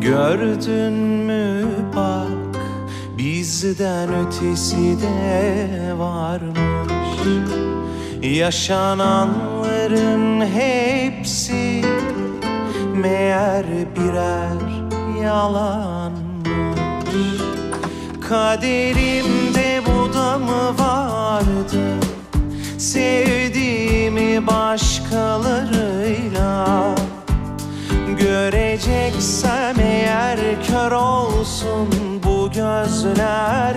Gördün mü? Bak bizden ötesi de varmış Yaşananların hepsi meğer birer yalanmış. Kaderimde bu da mı vardı? Sevdiğimi başkalarıyla Göreceksem eğer kör olsun bu gözler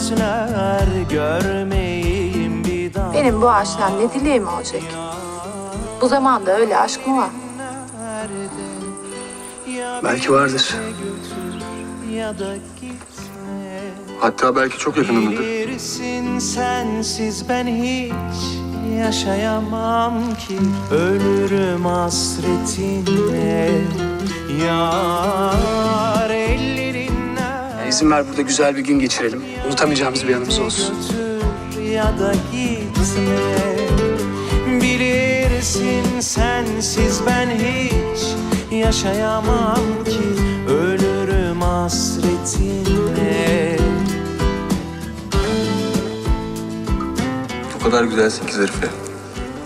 gözler Görmeyeyim bir daha Benim bu aşktan ne dileğim olacak? Bu zamanda öyle aşk mı var? Belki vardır. ya Hatta belki çok yakınındadır. Bilirsin sensiz ben hiç yaşayamam ki Ölürüm hasretinle ellerinden İzin ver burada güzel bir gün geçirelim. Unutamayacağımız bir anımız olsun. ya da gitme Bilirsin sensiz ben hiç yaşayamam ki Ölürüm hasretinle O kadar güzelsin ki Zarife.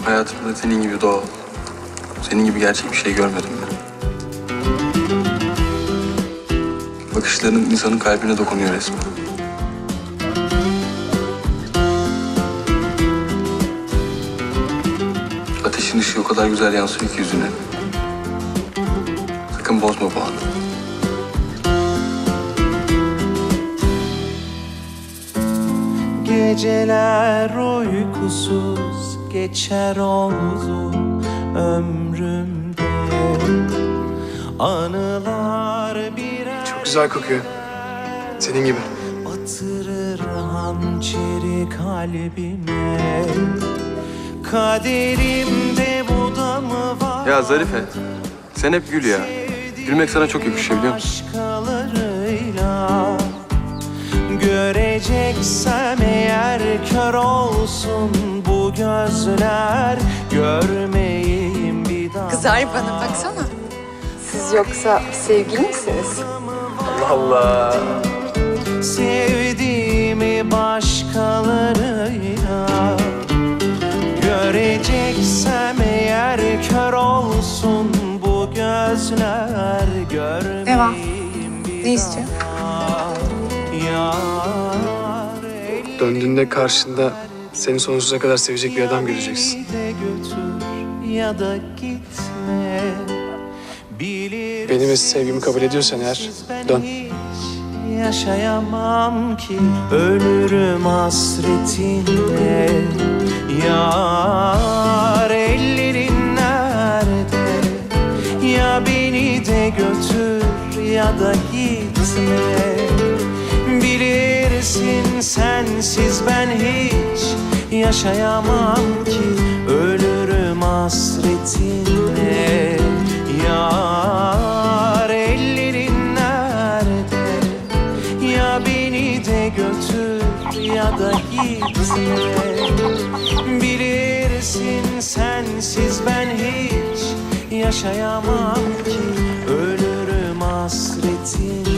Hayatımda senin gibi doğal, senin gibi gerçek bir şey görmedim ben. Bakışların insanın kalbine dokunuyor resmen. Ateşin ışığı o kadar güzel yansıyor ki yüzüne. Sakın bozma bu anı. Geceler uykusuz geçer oldu ömrümde Anılar Çok güzel kokuyor. Senin gibi. batırır hançeri kalbime Kaderimde bu da mı var Ya Zarife, sen hep gül ya. Gülmek sana çok yakışıyor biliyor musun? Başkalarıyla Göreceksem eğer kör olsun bu gözler Görmeyeyim bir daha Kızar bana baksana. Siz yoksa sevgili misiniz? Allah Allah. Sevdiğimi başkalarıyla Göreceksem eğer kör olsun bu gözler Görmeyeyim bir Ne istiyor? Döndüğünde karşında seni sonsuza kadar sevecek bir adam göreceksin. ya da gitme Benim sevgimi kabul ediyorsan eğer dön. yaşayamam ki Ölürüm hasretinle Yar ellerin nerede? Ya beni de götür ya da gitme. Bilirsin sensiz ben hiç yaşayamam ki Ölürüm hasretinle Yar götür ya da gitme Bilirsin sensiz ben hiç yaşayamam ki. Ölürüm hasretinle